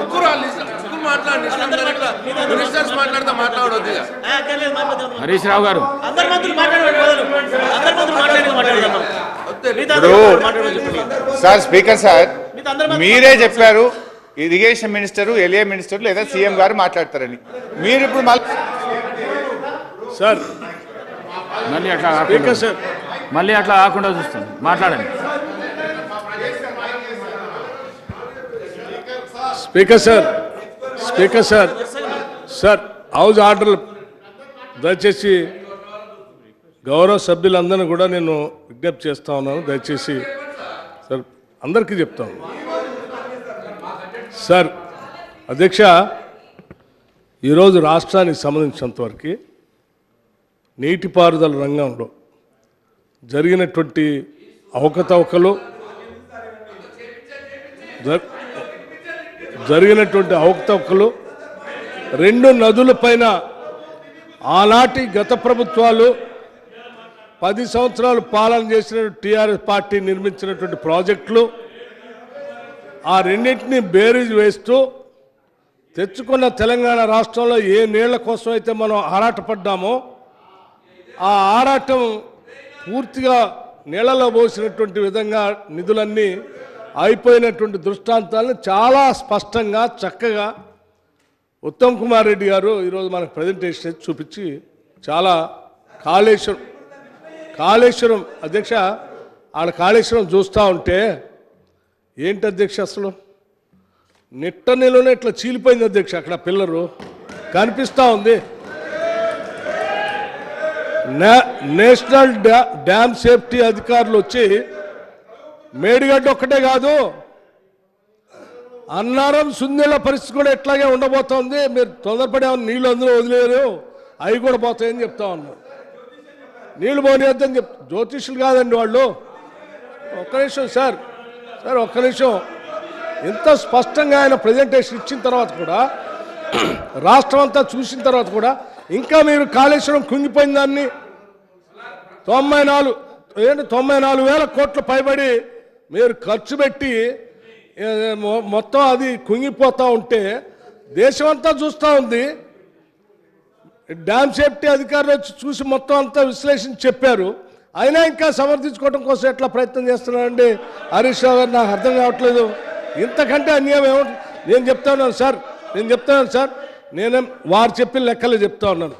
ముగ్గురు ముగ్గురు మాట్లాడండి మినిస్టర్స్ మాట్లాడితే మాట్లాడవద్దు హరీష్ రావు గారు. సార్ స్పీకర్ సార్ మీరే చెప్పారు ఇరిగేషన్ మినిస్టర్ ఎలియా మినిస్టర్ లేదా సీఎం గారు మాట్లాడతారని. మీరు ఇప్పుడు మళ్ళీ సార్ మళ్ళీ అట్లా మళ్ళీ అట్లా కాకుండా చూస్తాను. మాట్లాడండి. Speaker sir speaker sir sir house order దయచేసి గౌరవ సభ్యులందరినీ కూడా నేను విజ్ఞప్తి చేస్తా ఉన్నాను. దయచేసి సార్ అందరికీ చెప్తాను సార్ అధ్యక్ష ఈరోజు రాష్ట్రానికి సంబంధించినంతవరకు నీటిపారుదల రంగంలో జరిగినటువంటి అవకతవకలు జర్- జరిగినటువంటి అవకతవకలు రెండు నదుల పైన ఆనాటి గత ప్రభుత్వాలు పది సంవత్సరాలు పాలన చేసిన టీఆర్ఎస్ పార్టీ నిర్మించినటువంటి ప్రాజెక్టులు ఆ రెండింటిని బేరీజ్ వేస్తూ తెచ్చుకున్న తెలంగాణ రాష్ట్రంలో ఏ నీళ్ళ కోసం అయితే మనం ఆరాటపడ్డామో ఆ ఆరాటం పూర్తిగా నీళ్ళలో పోసినటువంటి విధంగా నిధులన్నీ అయిపోయినటువంటి దృష్టాంతాలను చాలా స్పష్టంగా చక్కగా ఉత్తమ్ కుమార్ రెడ్డి గారు ఈరోజు మనకు ప్రజెంటేషన్ చూపించి చాలా కాళేశ్వరం కాళేశ్వరం అధ్యక్ష ఆడ కాళేశ్వరం చూస్తూ ఉంటే ఏంటి అధ్యక్ష అసలు? నిట్ట నెలలోనే ఇట్లా చీలిపోయింది అధ్యక్ష అక్కడ పిల్లరు. కనిపిస్తూ ఉంది. నేషనల్ డ్యా- డ్యామ్ సేఫ్టీ అధికారులు వచ్చి మేడిగడ్డ ఒక్కటే కాదు అన్నారం సుందీళ్ళ పరిస్థితి కూడా ఇట్లాగే ఉండబోతోంది. మీరు తొందరపడి నీళ్ళు అందరూ వదిలేరు అవి కూడా పోతాయని చెప్తా ఉన్నారు నీళ్ళు పోనీయద్దని చెప్ జ్యోతిష్యులు కాదండి వాళ్ళు. ఒక్క నిమిషం సార్ సార్ ఒక్క నిమిషం. ఎంత స్పష్టంగా ఆయన ప్రజెంటేషన్ ఇచ్చిన తర్వాత కూడా రాష్ట్రం అంతా చూసిన తర్వాత కూడా ఇంకా మీరు కాళేశ్వరం కుంగిపోయిన దాన్ని తొంభై నాలుగు ఏంటి తొంభై నాలుగు వేల కోట్లు పైబడి మీరు ఖర్చు పెట్టి మొత్తం అది కుంగిపోతూ ఉంటే దేశమంతా చూస్తూ ఉంది. డ్యామ్ సేఫ్టీ అధికారులు వచ్చి చూసి మొత్తం అంతా విశ్లేషించి చెప్పారు. అయినా ఇంకా సమర్థించుకోవడం కోసం ఎట్లా ప్రయత్నం చేస్తున్నారండి? హరీష్ రావు గారు నాకు అర్థం కావట్లేదు. ఇంతకంటే అన్యాయం ఏమో నేను చెప్తా ఉన్నాను సార్. నేను చెప్తాను సార్. నేనేం వారు చెప్పిన లెక్కలే చెప్తా ఉన్నాను.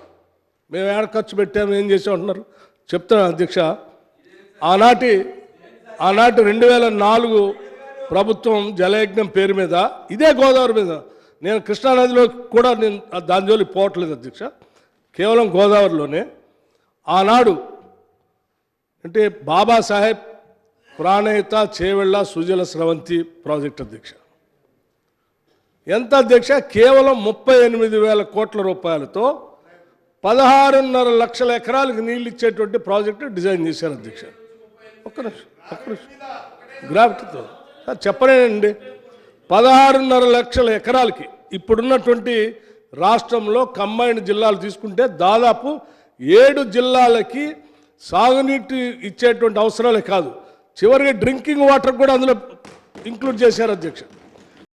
మేము ఏడ ఖర్చు పెట్టాము ఏం చేసామంటున్నారు చెప్తున్నాను అధ్యక్ష. ఆనాటి ఆనాటి రెండు వేల నాలుగు ప్రభుత్వం జలయజ్ఞం పేరు మీద ఇదే గోదావరి మీద. నేను కృష్ణానదిలో కూడా నేను దాని జోలి పోవట్లేదు అధ్యక్ష. కేవలం గోదావరిలోనే. ఆనాడు అంటే బాబాసాహెబ్ ప్రాణహిత చేవెళ్ళ సుజల స్రవంతి ప్రాజెక్ట్ అధ్యక్ష. ఎంత అధ్యక్ష? కేవలం ముప్పై ఎనిమిది వేల కోట్ల రూపాయలతో పదహారున్నర లక్షల ఎకరాలకు నీళ్ళు ఇచ్చేటువంటి ప్రాజెక్టు డిజైన్ చేశారు అధ్యక్ష. ఒక్క నిమిషం ఒక్క నిమిషం. గ్రావిటీతో చెప్పలేనండి. పదహారున్నర లక్షల ఎకరాలకి ఇప్పుడున్నటువంటి రాష్ట్రంలో కంబైన్డ్ జిల్లాలు తీసుకుంటే దాదాపు ఏడు జిల్లాలకి సాగునీటి ఇచ్చేటువంటి అవసరాలే కాదు. చివరికి డ్రింకింగ్ వాటర్ కూడా అందులో ఇంక్లూడ్ చేశారు అధ్యక్షుడు